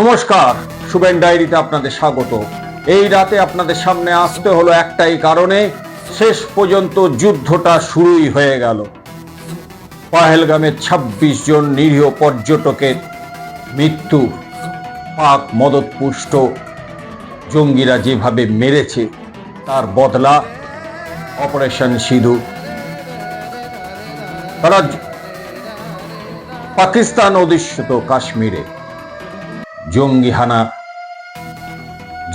নমস্কার শুভেন ডায়েরিতে আপনাদের স্বাগত। এই রাতে আপনাদের সামনে আসতে হলো একটাই কারণে, শেষ পর্যন্ত যুদ্ধটা শুরুই হয়ে গেল। পাহেলগামে ২৬ জন নিরীহ পর্যটকের মৃত্যু, পাক মদতপুষ্ট জঙ্গিরা যেভাবে মেরেছে, তার বদলা অপারেশন সিধু। তারা পাকিস্তান অধিষ্ঠিত কাশ্মীরে। জঙ্গি হানা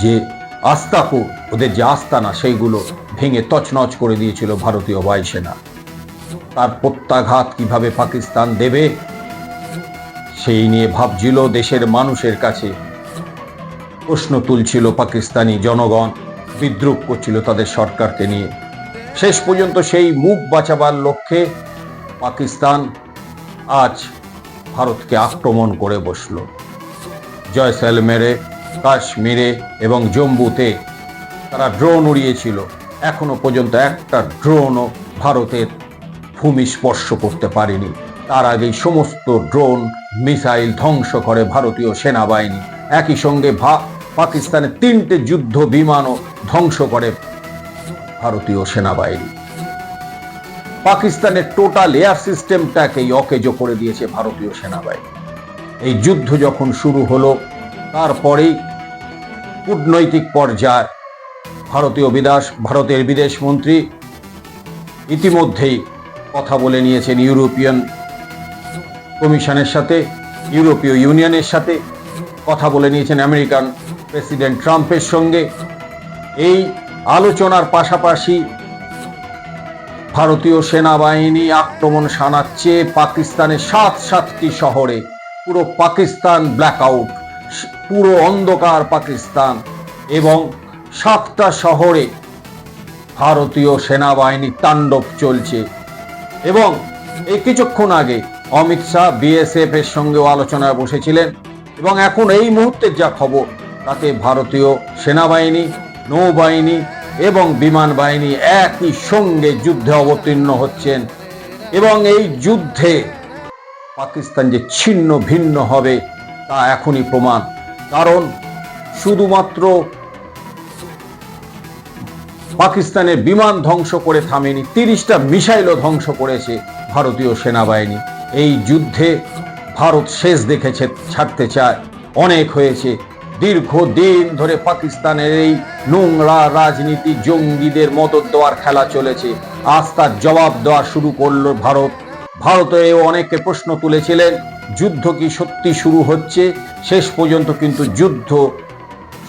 যে আস্তাকুর ওদের যে আস্তানা, সেইগুলো ভেঙে তছনছ করে দিয়েছিল ভারতীয় বায়ুসেনা। তার প্রত্যাঘাত কীভাবে পাকিস্তান দেবে, সেই নিয়ে ভাবছিল দেশের মানুষের কাছে। প্রশ্ন তুলছিল পাকিস্তানি জনগণ, বিদ্রুপ করছিল তাদের সরকারকে নিয়ে। শেষ পর্যন্ত সেই মুখ বাঁচাবার লক্ষ্যে পাকিস্তান আজ ভারতকে আক্রমণ করে বসল। জয়সলমেরে কাশ্মীরে এবং জম্বুতে তারা ড্রোন উড়িয়েছিল। এখনও পর্যন্ত একটা ড্রোনও ভারতের ভূমি স্পর্শ করতে পারেনি। তার আগেই সমস্ত ড্রোন মিসাইল ধ্বংস করে ভারতীয় সেনাবাহিনী। একই সঙ্গে পাকিস্তানের তিনটে যুদ্ধ বিমানও ধ্বংস করে ভারতীয় সেনাবাহিনী। পাকিস্তানের টোটাল এয়ার সিস্টেমটাকেই অকেজো করে দিয়েছে ভারতীয় সেনাবাহিনী। এই যুদ্ধ যখন শুরু হলো তারপরেই কূটনৈতিক পর্যায়ে, ভারতীয় বিদেশ ভারতের বিদেশ মন্ত্রী ইতিমধ্যেই কথা বলে নিয়েছেন ইউরোপিয়ান কমিশনের সাথে, ইউরোপীয় ইউনিয়নের সাথে কথা বলে নিয়েছেন আমেরিকান প্রেসিডেন্ট ট্রাম্পের সঙ্গে। এই আলোচনার পাশাপাশি ভারতীয় সেনাবাহিনী আক্রমণ শানাচ্ছে পাকিস্তানের সাত সাতটি শহরে পুরো পাকিস্তান ব্ল্যাকআউট পুরো অন্ধকার পাকিস্তান এবং সাতটা শহরে ভারতীয় সেনাবাহিনী তাণ্ডব চলছে। এবং এই কিছুক্ষণ আগে অমিত শাহ বিএসএফ এর সঙ্গেও আলোচনায় বসেছিলেন এবং এখন এই মুহূর্তের যা খবর, তাতে ভারতীয় সেনাবাহিনী, নৌবাহিনী এবং বিমান বাহিনী একই সঙ্গে যুদ্ধে অবতীর্ণ হচ্ছেন এবং এই যুদ্ধে পাকিস্তান যে ছিন্ন ভিন্ন হবে তা এখনই প্রমাণ। কারণ শুধুমাত্র পাকিস্তানের বিমান ধ্বংস করে থামেনি, তিরিশটা মিসাইলও ধ্বংস করেছে ভারতীয় সেনাবাহিনী। এই যুদ্ধে ভারত শেষ দেখেছে, ছাড়তে চায়। অনেক হয়েছে। দীর্ঘদিন ধরে পাকিস্তানের এই নোংরা রাজনীতি জঙ্গিদের মদত দেওয়ার খেলা চলেছে। আজ তার জবাব দেওয়া শুরু করল ভারত। ভারতেও অনেকে প্রশ্ন তুলেছিলেন যুদ্ধ কি সত্যি শুরু হচ্ছে? শেষ পর্যন্ত কিন্তু যুদ্ধ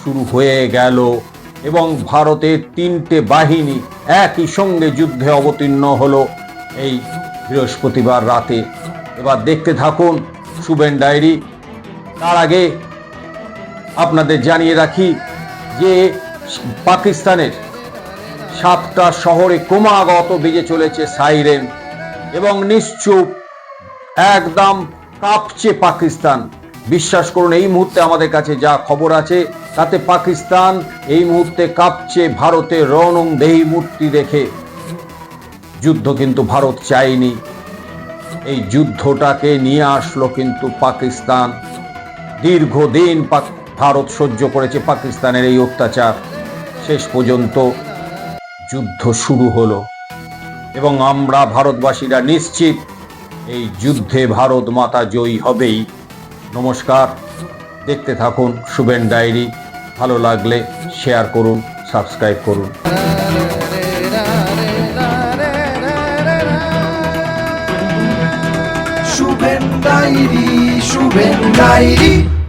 শুরু হয়ে গেল এবং ভারতের তিনটে বাহিনী একই সঙ্গে যুদ্ধে অবতীর্ণ হলো এই বৃহস্পতিবার রাতে। এবার দেখতে থাকুন শুভেন ডায়েরি। তার আগে আপনাদের জানিয়ে রাখি যে পাকিস্তানের সাতটা শহরে ক্রমাগত বেজে চলেছে সাইরেন এবং নিশ্চুপ একদম কাঁপছে পাকিস্তান। বিশ্বাস করুন, এই মুহূর্তে আমাদের কাছে যা খবর আছে, তাতে পাকিস্তান এই মুহূর্তে কাঁপছে ভারতের রণং দেহি মূর্তি দেখে। যুদ্ধ কিন্তু ভারত চায়নি। এই যুদ্ধটাকে নিয়ে আসলো কিন্তু পাকিস্তান। দীর্ঘদিন ভারত সহ্য করেছে পাকিস্তানের এই অত্যাচার। শেষ পর্যন্ত যুদ্ধ শুরু হলো। এবং আমরা ভারতবাসীরা নিশ্চিত এই যুদ্ধে ভারত মাতা জয়ী হবেই। নমস্কার, দেখতে থাকুন শুভেন ডায়েরি, ভালো লাগলে শেয়ার করুন, সাবস্ক্রাইব করুন। Shuven diary Shuven diary.